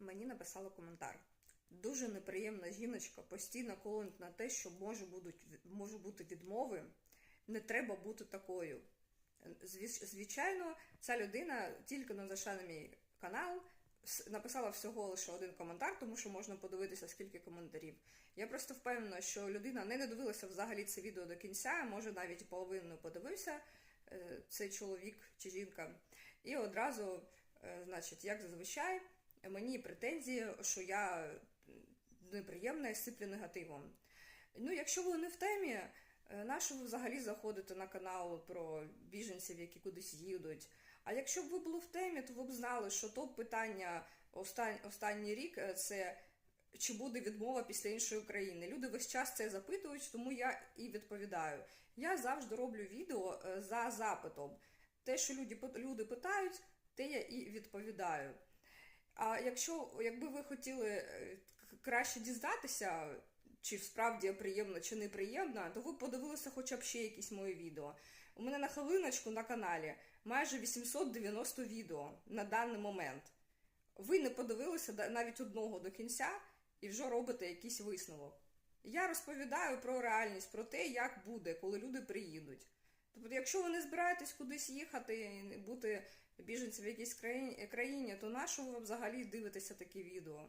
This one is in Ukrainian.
мені написала коментар. Дуже неприємна жіночка постійно колонить на те, що може, будуть, може бути відмови. Не треба бути такою. Звичайно, ця людина тільки не зайшла на мій канал, написала всього лише один коментар, тому що можна подивитися, скільки коментарів. Я просто впевнена, що людина не додивилася взагалі це відео до кінця, може навіть половину подивився е, цей чоловік чи жінка. І одразу, е, значить, як зазвичай, мені претензії, що я неприємна і сиплю негативом. Ну, якщо ви не в темі, е, на що ви взагалі заходите на канал про біженців, які кудись їдуть? А якщо б ви були в темі, то ви б знали, що топ питання остан... останній рік е, це чи буде відмова після іншої країни. Люди весь час це запитують, тому я і відповідаю. Я завжди роблю відео е, за запитом. Те, що люди, люди питають, те я і відповідаю. А якщо якби ви хотіли е, краще дізнатися, чи справді приємно, чи неприємно, то ви подивилися хоча б ще якісь мої відео. У мене на хвилиночку на каналі майже 890 відео на даний момент. Ви не подивилися навіть одного до кінця і вже робите якийсь висновок. Я розповідаю про реальність, про те, як буде, коли люди приїдуть. Тобто, якщо ви не збираєтесь кудись їхати, і бути біженцем в якійсь країні, то на що ви взагалі дивитеся такі відео?